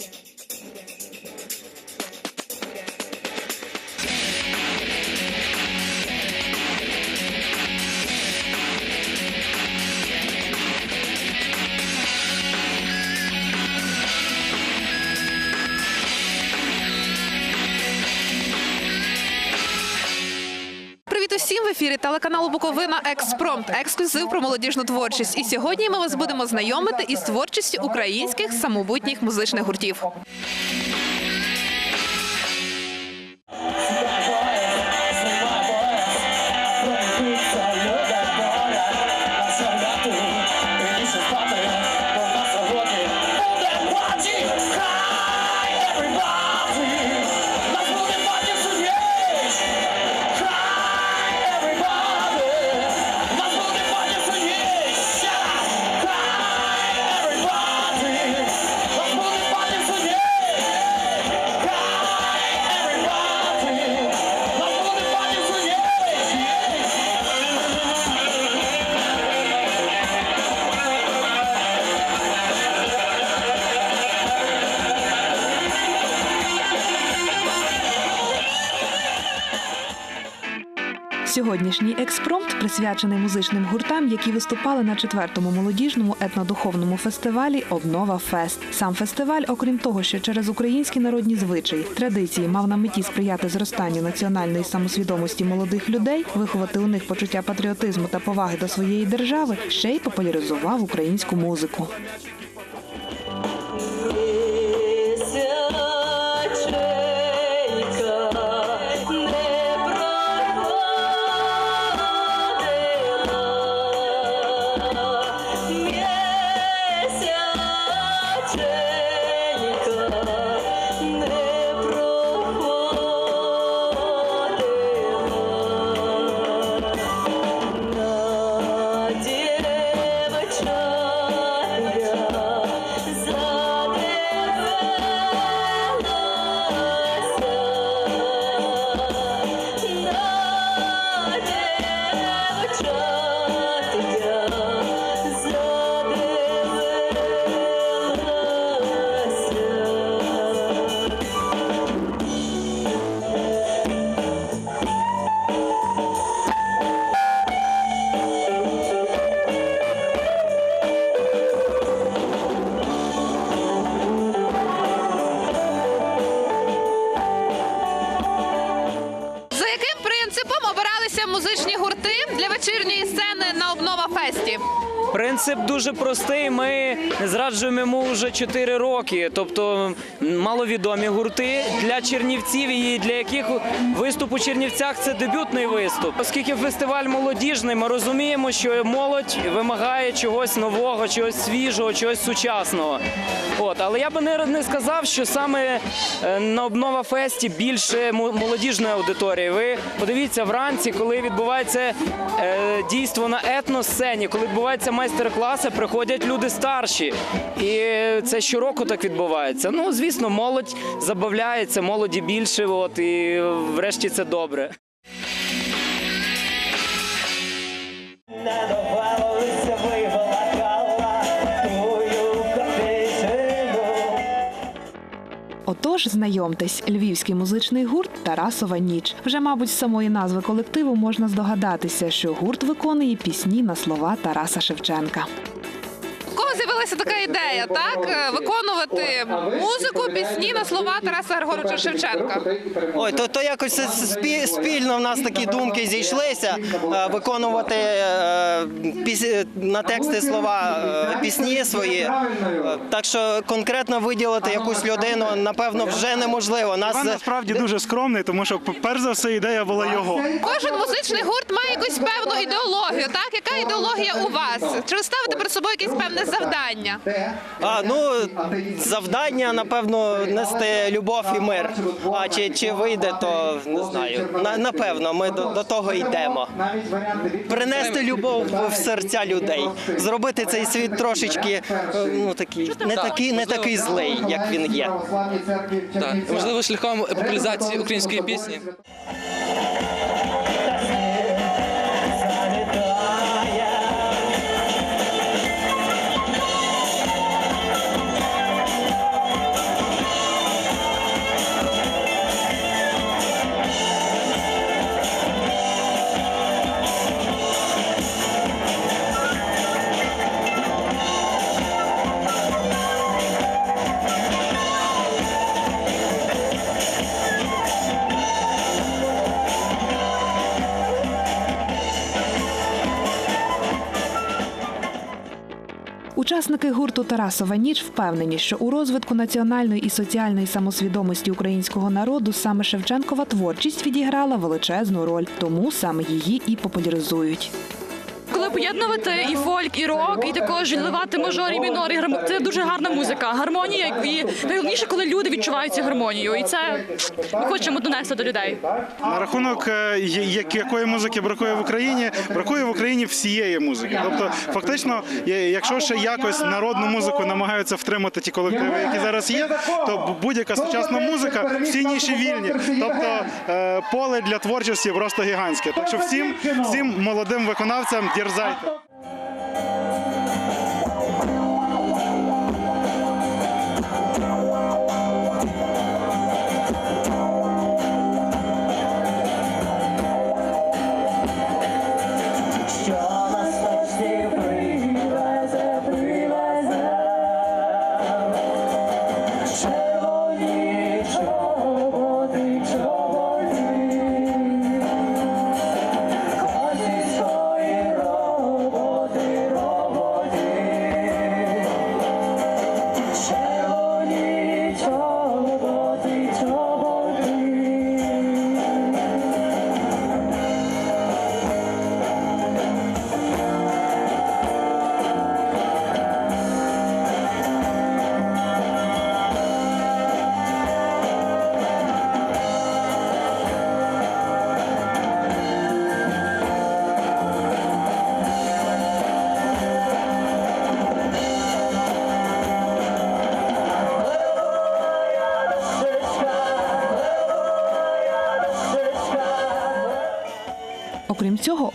yeah. Телеканалу Буковина Експромт. Ексклюзив про молодіжну творчість. І сьогодні ми вас будемо знайомити із творчістю українських самобутніх музичних гуртів. Сьогоднішній експромт присвячений музичним гуртам, які виступали на четвертому молодіжному етнодуховному фестивалі Обнова Фест. Сам фестиваль, окрім того, що через українські народні звичаї традиції мав на меті сприяти зростанню національної самосвідомості молодих людей, виховати у них почуття патріотизму та поваги до своєї держави, ще й популяризував українську музику. Гурти для Принцип дуже простий. Ми зраджуємо йому вже 4 роки. Тобто маловідомі гурти для чернівців і для яких виступ у Чернівцях це дебютний виступ. Оскільки фестиваль молодіжний, ми розуміємо, що молодь вимагає чогось нового, чогось свіжого, чогось сучасного. От, але я би не, сказав, що саме е, на обнова фесті більше мо- молодіжної аудиторії. Ви подивіться вранці, коли відбувається е, дійство на етносцені, коли відбуваються майстер-класи, приходять люди старші. І це щороку так відбувається. Ну, звісно, молодь забавляється, молоді більше, от, і врешті це добре. Отож, знайомтесь, львівський музичний гурт Тарасова ніч. Вже, мабуть, з самої назви колективу можна здогадатися, що гурт виконує пісні на слова Тараса Шевченка. З'явилася така ідея, так Е, виконувати музику, пісні на слова Тараса Григоровича Шевченка? Ой, то, то якось спільно в нас такі думки зійшлися е, виконувати е, піс- на тексти слова пісні свої. Так що конкретно виділити якусь людину, напевно, вже неможливо. Нас Іван насправді дуже скромний, тому що перш за все ідея була його. Кожен музичний гурт має якусь певну ідеологію. Так, яка ідеологія у вас? Чи ви ставите перед собою якесь певне завдання? А, ну, завдання, напевно, нести любов і мир. А чи, чи вийде, то не знаю. На, напевно, ми до, до того йдемо. Принести любов в серця людей, зробити цей світ трошечки ну такий, не такий, не такий злий, як він є. Так, можливо, шляхом популяризації української пісні. Учасники гурту Тарасова ніч впевнені, що у розвитку національної і соціальної самосвідомості українського народу саме Шевченкова творчість відіграла величезну роль, тому саме її і популяризують. Поєднувати і фольк, і рок, і також вливати мажор і мінор, і це дуже гарна музика. Гармонія і найголовніше, коли люди відчувають цю гармонію. І це ми хочемо донести до людей. На рахунок е, якої музики бракує в Україні, бракує в Україні всієї музики. Тобто, фактично, якщо ще якось народну музику намагаються втримати ті колективи, які зараз є, то будь-яка сучасна музика, всі ніші вільні. Тобто е, поле для творчості просто гігантське. Так що всім, всім молодим виконавцям дерзайте. Що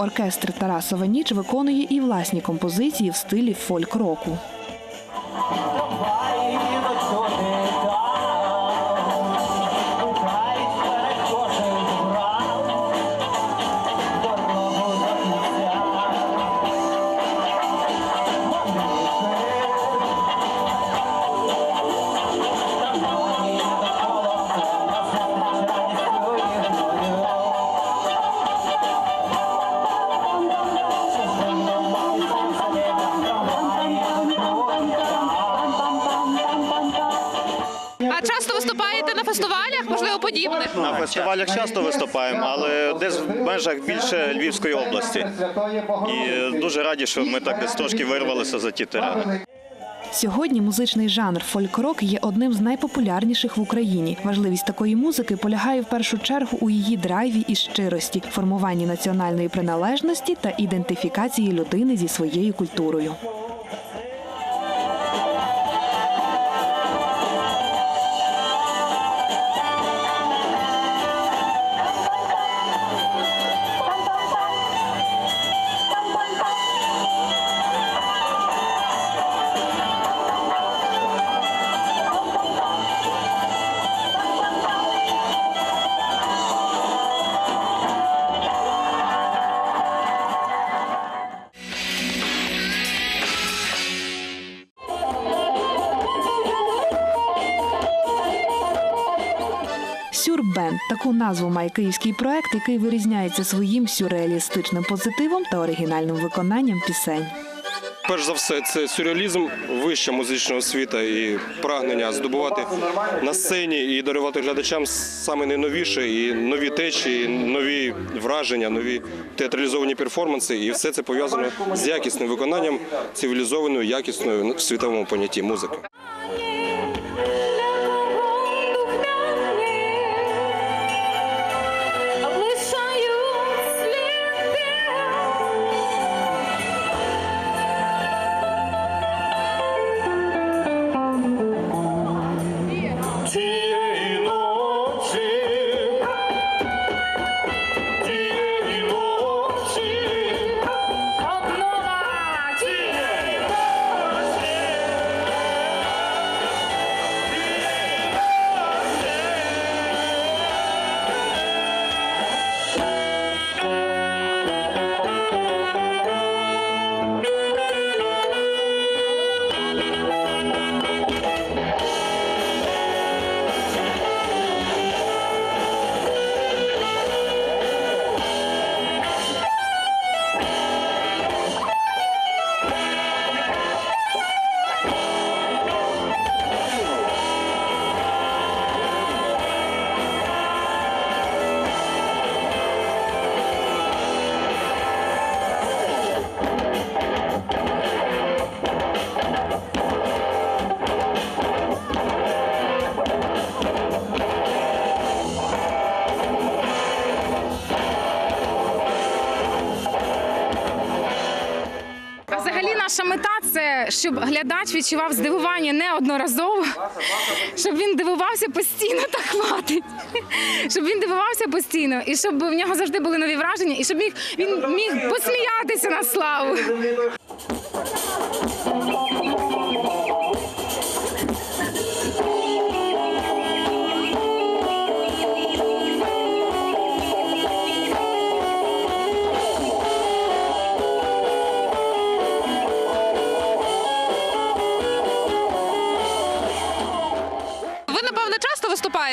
оркестр Тарасова ніч виконує і власні композиції в стилі фольк-року. На фестивалях часто виступаємо, але десь в межах більше Львівської області. І дуже раді, що ми так десь трошки вирвалися за ті терени. Сьогодні музичний жанр фольк-рок є одним з найпопулярніших в Україні. Важливість такої музики полягає в першу чергу у її драйві і щирості, формуванні національної приналежності та ідентифікації людини зі своєю культурою. Таку назву має київський проект, який вирізняється своїм сюрреалістичним позитивом та оригінальним виконанням пісень. Перш за все, це сюрреалізм, вища музична освіта і прагнення здобувати на сцені і дарувати глядачам саме найновіше, і нові течії, нові враження, нові театралізовані перформанси. І все це пов'язано з якісним виконанням цивілізованою, якісною в світовому понятті музики. Щоб глядач відчував здивування неодноразово, щоб він дивувався постійно, так хватить. Щоб він дивувався постійно, і щоб в нього завжди були нові враження, і щоб він міг посміятися на славу.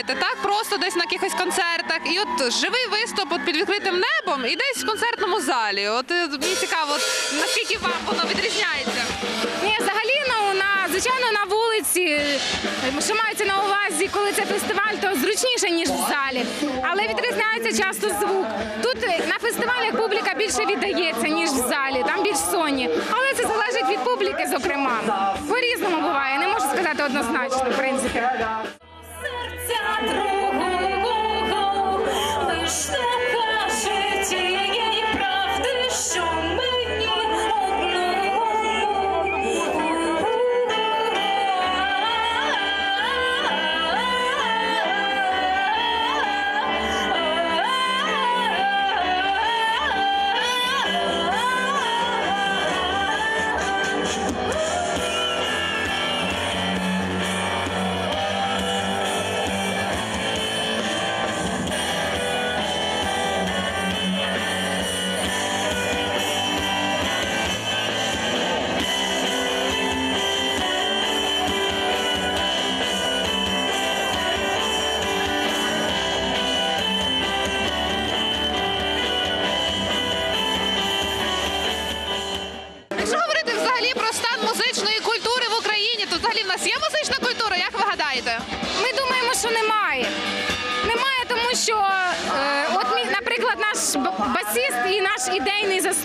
Часто так? Просто десь на якихось концертах. І от живий виступ от під відкритим небом і десь в концертному залі. От е, мені цікаво, от, наскільки вам воно відрізняється. Ні, взагалі ну, на звичайно на вулиці, що мається на увазі, коли це фестиваль, то зручніше ніж в залі. Але відрізняється часто звук. Тут е, на фестивалях публіка більше віддається, ніж в залі, там більш сонні. Але це залежить від публіки, зокрема. По-різному буває, не можу сказати однозначно, в принципі.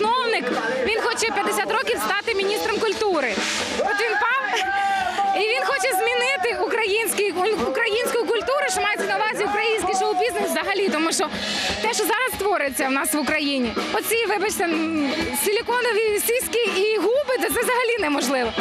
Засновник, він хоче 50 років стати міністром культури. От він пав, і він хоче змінити український, українську культуру, що мається на увазі український шоу-бізнес взагалі, тому що те, що зараз твориться в нас в Україні, оці, вибачте, силіконові сіски і губи, це взагалі неможливо.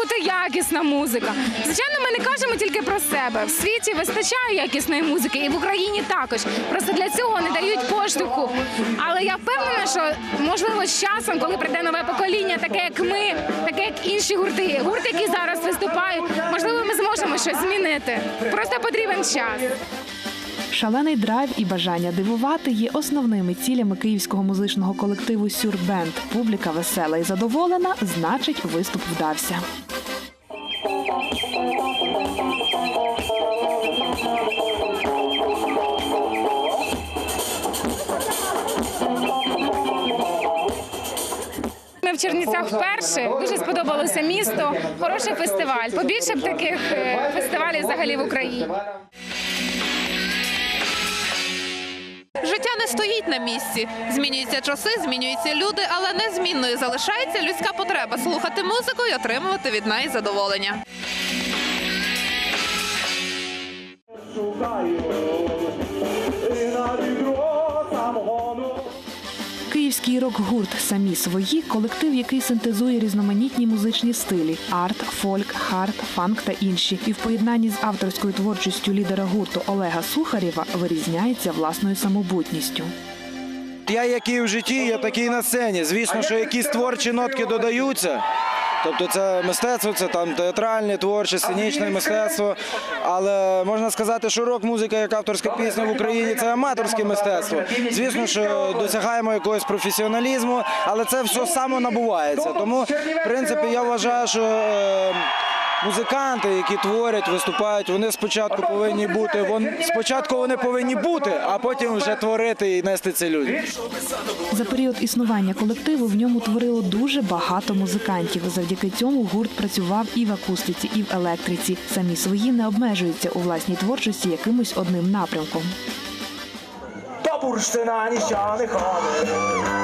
Бути якісна музика. Звичайно, ми не кажемо тільки про себе. В світі вистачає якісної музики, і в Україні також. Просто для цього не дають поштовху. Але я впевнена, що можливо з часом, коли прийде нове покоління, таке як ми, таке як інші гурти, гурти, які зараз виступають, можливо, ми зможемо щось змінити. Просто потрібен час. Шалений драйв і бажання дивувати є основними цілями київського музичного колективу Сюрбенд. Публіка весела і задоволена, значить, виступ вдався. Ми в Чернівцях вперше дуже сподобалося місто. Хороший фестиваль. Побільше б таких е, фестивалів взагалі в Україні. Не стоїть на місці. Змінюються часи, змінюються люди, але незмінною залишається людська потреба слухати музику і отримувати від неї задоволення. Київський рок-гурт Самі свої колектив, який синтезує різноманітні музичні стилі: арт, фольк, хард, фанк та інші. І в поєднанні з авторською творчістю лідера гурту Олега Сухарєва вирізняється власною самобутністю. Я який в житті, я такий на сцені. Звісно, що якісь творчі нотки додаються. Тобто це мистецтво, це там театральне, творче, сценічне мистецтво. Але можна сказати, що рок-музика як авторська пісня в Україні це аматорське мистецтво. Звісно, що досягаємо якогось професіоналізму, але це все само набувається. Тому, в принципі, я вважаю, що е, музиканти, які творять, виступають, вони спочатку повинні бути. Вон спочатку вони повинні бути, а потім вже творити і нести це людям. За період існування колективу в ньому творило дуже багато музикантів. Завдяки цьому гурт працював і в акустиці, і в електриці. Самі свої не обмежуються у власній творчості якимось одним напрямком. Та бурштина ніщо не ходить.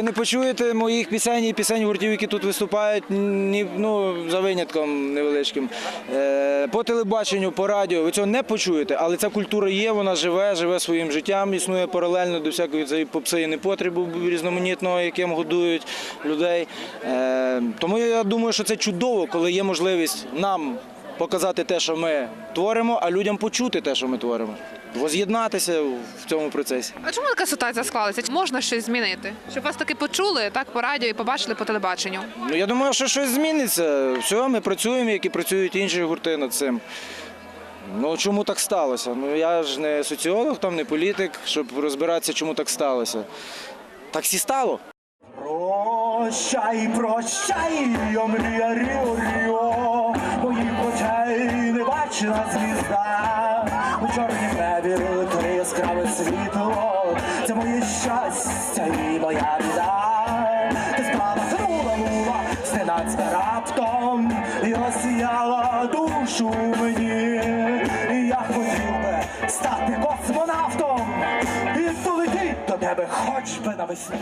Ви не почуєте моїх пісень і пісень гуртів, які тут виступають, ні, ну, за винятком невеличким. Е, по телебаченню, по радіо, ви цього не почуєте, але ця культура є, вона живе, живе своїм життям, існує паралельно до всякої цієї попси і непотребу різноманітного, яким годують людей. Е, тому я думаю, що це чудово, коли є можливість нам показати те, що ми творимо, а людям почути те, що ми творимо. Воз'єднатися в цьому процесі. А чому така ситуація склалася? Чи можна щось змінити? Щоб вас таки почули так по радіо і побачили по телебаченню? Ну я думаю, що щось зміниться. Все, ми працюємо, як і працюють інші гурти над цим. Ну чому так сталося? Ну я ж не соціолог, там не політик, щоб розбиратися, чому так сталося. Так всі стало. Прощай, прощай, о мрія Ріо, Ріо, моїх очей не бачила звізда. У чорнім небі три яскраве світло, це моє щастя і моя біда. Ти спалахнула лула, зненацька раптом, і осіяла душу мені. І я хотів би стати космонавтом і полетіть до тебе хоч би навесні.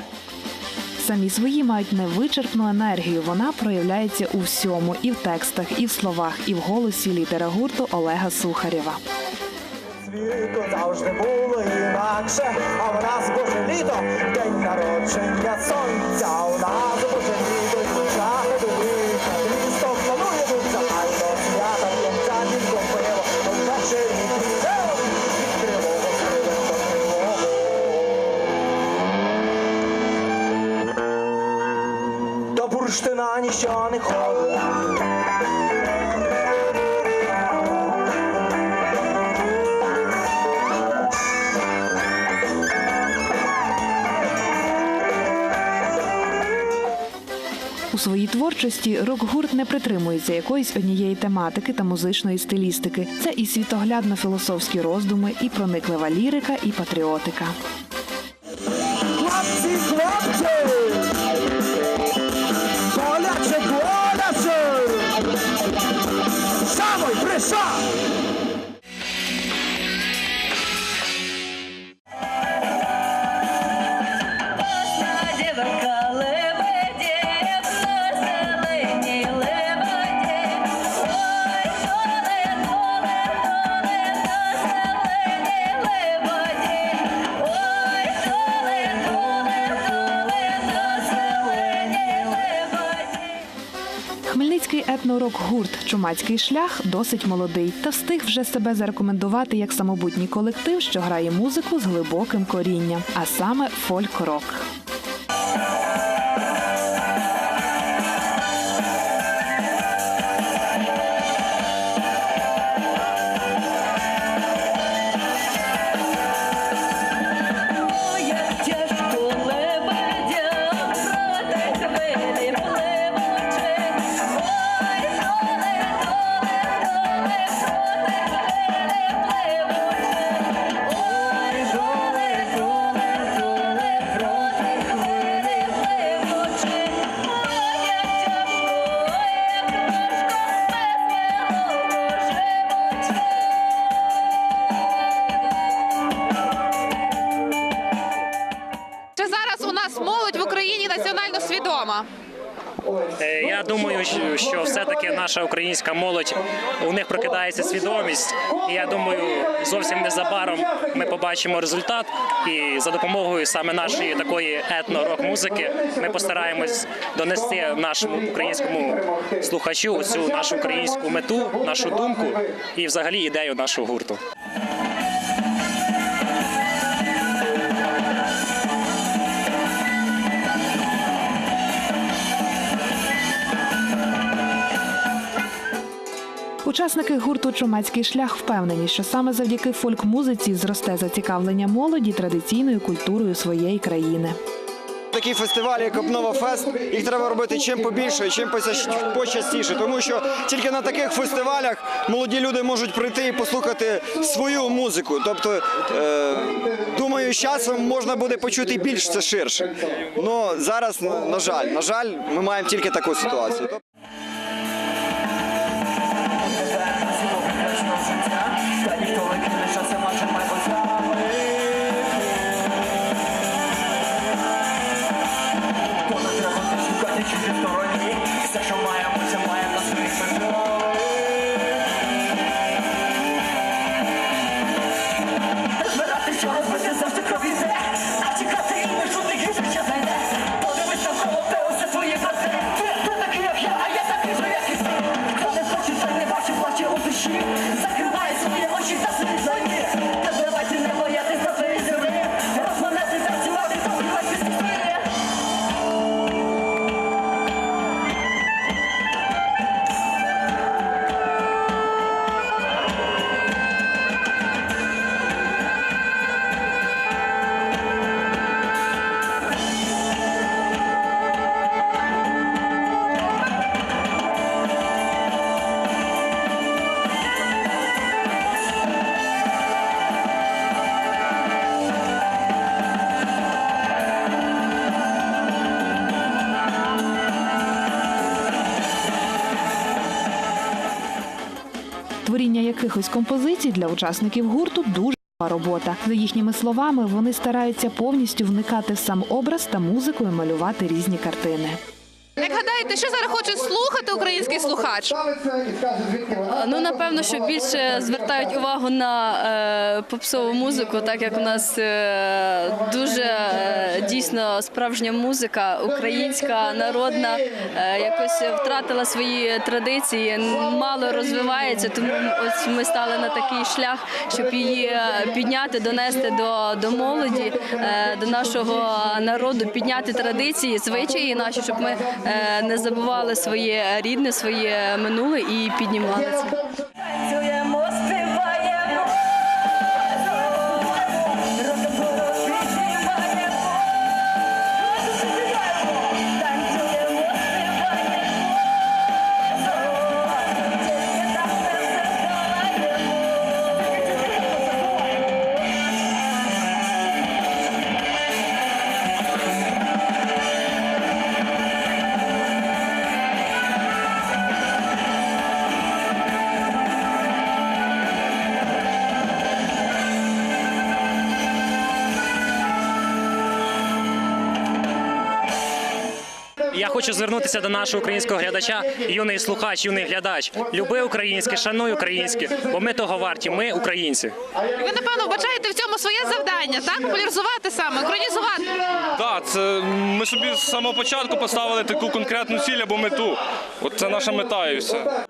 Самі свої мають невичерпну енергію. Вона проявляється у всьому, і в текстах, і в словах, і в голосі лідера гурту Олега Сухарєва. Світу завжди було інакше, а в нас боже літо, день народження сонця, у нас боже літо, звучати велика, місто планує тут загально свята, кінця тільки пиво, то перший рік бурштина ніщо не ходить. У своїй творчості рок-гурт не притримується якоїсь однієї тематики та музичної стилістики. Це і світоглядно-філософські роздуми, і прониклива лірика, і патріотика. Етнорок-гурт Чумацький шлях досить молодий та встиг вже себе зарекомендувати як самобутній колектив, що грає музику з глибоким корінням, а саме фольк-рок. Думаю, що- все-таки наша українська молодь у них прокидається свідомість. І я думаю, зовсім незабаром ми побачимо результат. І за допомогою саме нашої такої етно-рок музики ми постараємось донести нашому українському слухачу цю нашу українську мету, нашу думку і взагалі ідею нашого гурту. Учасники гурту Чумацький шлях впевнені, що саме завдяки фольк-музиці зросте зацікавлення молоді традиційною культурою своєї країни. Такі фестивалі, як Обнова Фест, їх треба робити чим побільше чим почастіше, тому що тільки на таких фестивалях молоді люди можуть прийти і послухати свою музику. Тобто, е, думаю, з часом можна буде почути більш це ширше. Ну зараз, на жаль, на жаль, ми маємо тільки таку ситуацію. Композицій для учасників гурту дуже робота. За їхніми словами, вони стараються повністю вникати в сам образ та музикою малювати різні картини. Що зараз хоче слухати український слухач? Ну напевно, що більше звертають увагу на е, попсову музику, так як у нас е, дуже е, дійсно справжня музика, українська, народна, якось втратила свої традиції, мало розвивається. Тому ось ми стали на такий шлях, щоб її підняти, донести до, до молоді, до нашого народу, підняти традиції, звичаї наші, щоб ми не забували своє рідне, своє минуле і піднімали хочу звернутися до нашого українського глядача, юний слухач, юний глядач. Люби українське, шануй українське, бо ми того варті. Ми українці. Ви напевно вбачаєте в цьому своє завдання, так? Популяризувати саме, українізувати. Так, це ми собі з самого початку поставили таку конкретну ціль або мету. От це наша мета і все.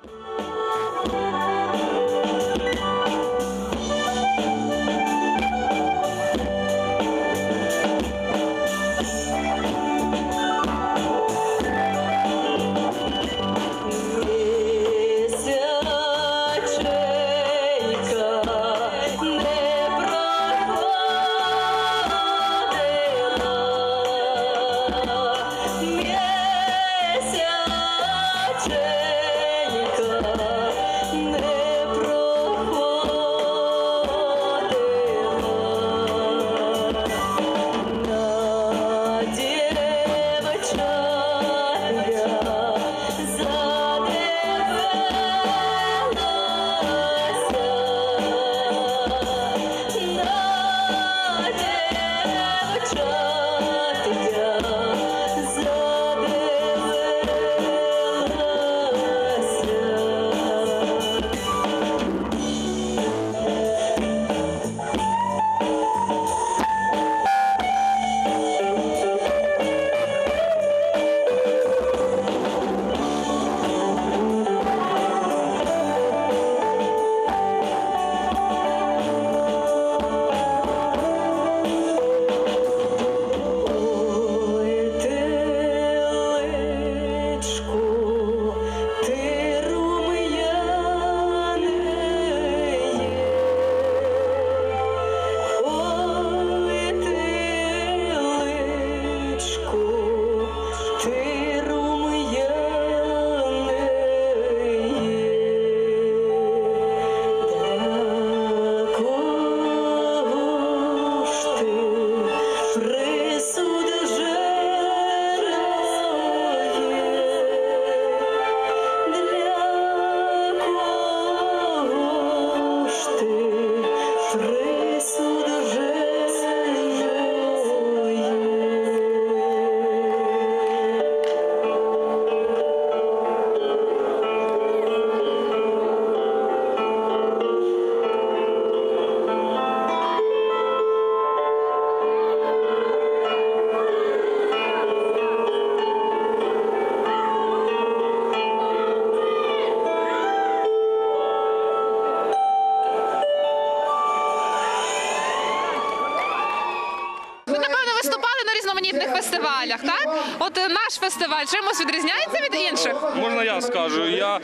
Фестивалях, так? От е, наш фестиваль чимось відрізняється від інших. Можна я скажу? Я,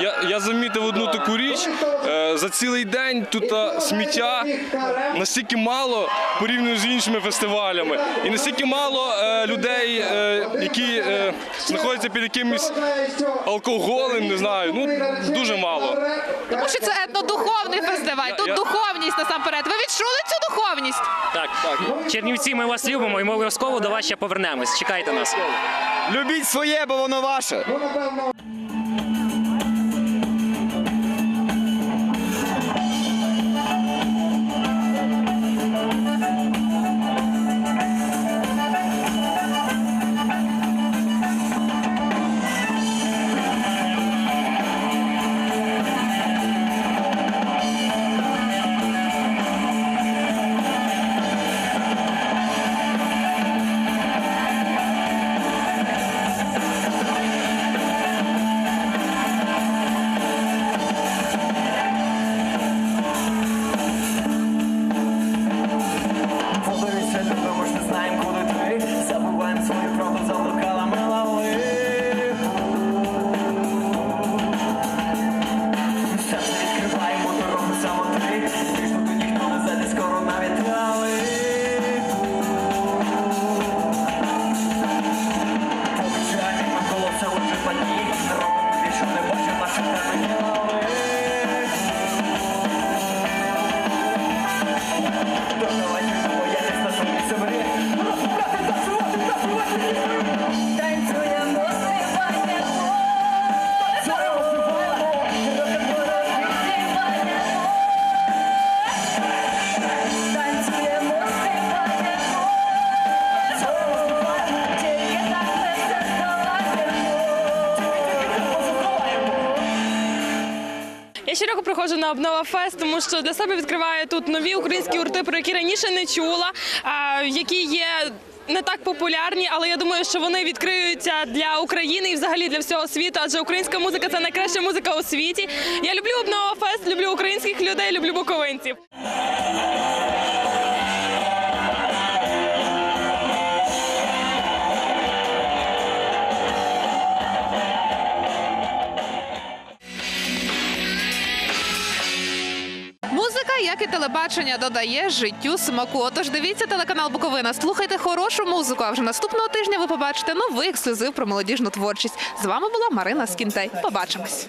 я, я замітив одну таку річ. Е, За цілий день тут е, сміття настільки мало порівняно з іншими фестивалями. І настільки мало людей, які знаходяться під якимось алкоголем, не знаю. Ну дуже мало. Тому що це етнодуховний фестиваль. Тут я- духовність насамперед. Ви відчули цю духовність? Так, Чернівці, ми вас любимо і ми обов'язково до вас ще повернемось. Чекайте нас. Любіть своє, бо воно ваше. Щороку на обнова фест, тому що для себе відкриває тут нові українські гурти, про які раніше не чула, які є. Не так популярні, але я думаю, що вони відкриються для України і взагалі для всього світу, адже українська музика це найкраща музика у світі. Я люблю обнова фест, люблю українських людей, люблю буковинців. Музика, телебачення, додає життю смаку. Отож, дивіться телеканал Буковина, слухайте хорошу музику. А вже наступного тижня ви побачите новий ексклюзив про молодіжну творчість. З вами була Марина Скінтей. Побачимось.